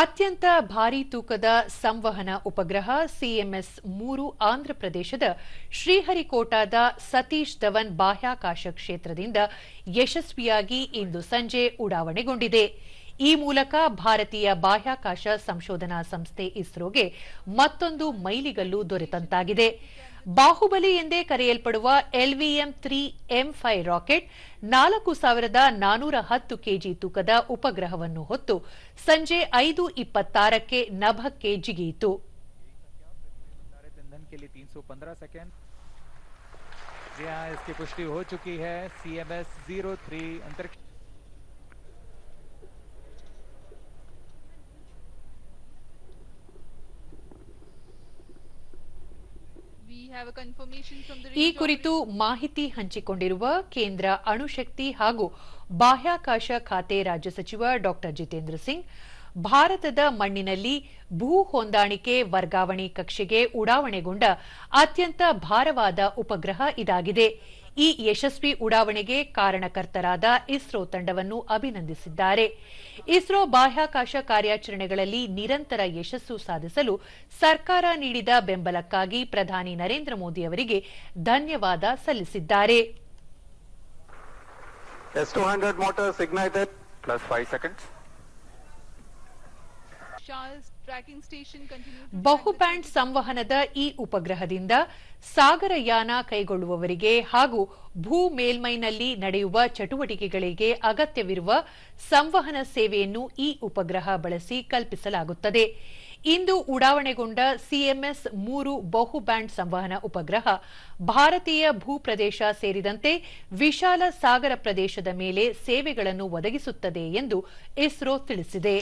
ಅತ್ಯಂತ ಭಾರೀ ತೂಕದ ಸಂವಹನ ಉಪಗ್ರಹ ಸಿಎಂಎಸ್ ಮೂರು ಆಂಧ್ರಪ್ರದೇಶದ ಶ್ರೀಹರಿಕೋಟಾದ ಸತೀಶ್ ಧವನ್ ಬಾಹ್ಯಾಕಾಶ ಕ್ಷೇತ್ರದಿಂದ ಯಶಸ್ವಿಯಾಗಿ ಇಂದು ಸಂಜೆ ಉಡಾವಣೆಗೊಂಡಿದೆ. ಈ ಮೂಲಕ ಭಾರತೀಯ ಬಾಹ್ಯಾಕಾಶ ಸಂಶೋಧನಾ ಸಂಸ್ಥೆ ಇಸ್ರೋಗೆ ಮತ್ತೊಂದು ಮೈಲಿಗಲ್ಲು ದೊರೆತಂತಾಗಿದೆ ಬಾಹುಬಲಿ ಎಂದೇ ಕರೆಯಲ್ಪಡುವ LVM three M five rocket ನಾಲ್ಕು ಸಾವಿರದ ನಾನೂರ ಹತ್ತು ಕೆಜಿ ತೂಕದ ಉಪಗ್ರಹವನ್ನು ಹೊತ್ತು ಸಂಜೆ ಐದು ಇಪ್ಪತ್ತಾರಕ್ಕೆ ನಭಕ್ಕೆ ಜಿಗಿಯಿತು भारत ईंधन के लिए 315 सेकेंड जी हाँ इसकी पुष्टि हो चुकी है सीएमएस जीरो थ्री अंतरिक्ष ಈ ಕುರಿತು ಮಾಹಿತಿ ಹಂಚಿಕೊಂಡಿರುವ ಕೇಂದ್ರ ಅಣುಶಕ್ತಿ ಹಾಗೂ ಬಾಹ್ಯಾಕಾಶ ಖಾತೆ ರಾಜ್ಯ ಸಚಿವ ಡಾ ಜಿತೇಂದ್ರ ಸಿಂಗ್ ಭಾರತದ ಮಣ್ಣಿನಲ್ಲಿ ಭೂ ಹೊಂದಾಣಿಕೆ ವರ್ಗಾವಣೆ ಕಕ್ಷೆಗೆ ಉಡಾವಣೆಗೊಂಡ ಅತ್ಯಂತ ಭಾರವಾದ ಉಪಗ್ರಹ ಇದಾಗಿದೆ ಈ ಯಶಸ್ವಿ ಉಡಾವಣೆಗೆ ಕಾರಣಕರ್ತರಾದ ಇಸ್ರೋ ತಂಡವನ್ನು ಅಭಿನಂದಿಸಿದ್ದಾರೆ ಇಸ್ರೋ ಬಾಹ್ಯಾಕಾಶ ಕಾರ್ಯಾಚರಣೆಗಳಲ್ಲಿ ನಿರಂತರ ಯಶಸ್ಸು ಸಾಧಿಸಲು ಸರ್ಕಾರ ನೀಡಿದ ಬೆಂಬಲಕ್ಕಾಗಿ ಪ್ರಧಾನಿ ನರೇಂದ್ರ ಮೋದಿ ಅವರಿಗೆ ಧನ್ಯವಾದ ಸಲ್ಲಿಸಿದ್ದಾರೆ S200 motors ignited. plus 5 seconds. Shah's band ಸಂವಹನದ ಈ ಉಪಗ್ರಹದಿಂದ ಸಾಗರಯಾನ ಕೈಗೊಳ್ಳುವವರಿಗೆ ಹಾಗೂ ಭೂ ಮೇಲ್ಮೈನಲ್ಲಿ ನಡೆಯುವ ಚಟುವಟಿಕೆಗಳಿಗೆ ಅಗತ್ಯವಿರುವ ಸಂವಹನ ಸೇವೆಯನ್ನು ಈ ಉಪಗ್ರಹ ಬಳಸಿ ಕಲ್ಪಿಸಲಾಗುತ್ತದೆ. ಇಂದು ಉಡಾವಣೆಗೊಂಡ ಸಿಎಂಎಸ್ ಮೂರು ಬಹುಬ್ಯಾಂಡ್ ಸಂವಹನ ಉಪಗ್ರಹ ಭಾರತೀಯ ಭೂಪ್ರದೇಶ ಸೇರಿದಂತೆ ವಿಶಾಲ ಸಾಗರ ಪ್ರದೇಶದ ಮೇಲೆ ಸೇವೆಗಳನ್ನು ಒದಗಿಸುತ್ತದೆ ಎಂದು ಇಸ್ರೋ ತಿಳಿಸಿದೆ.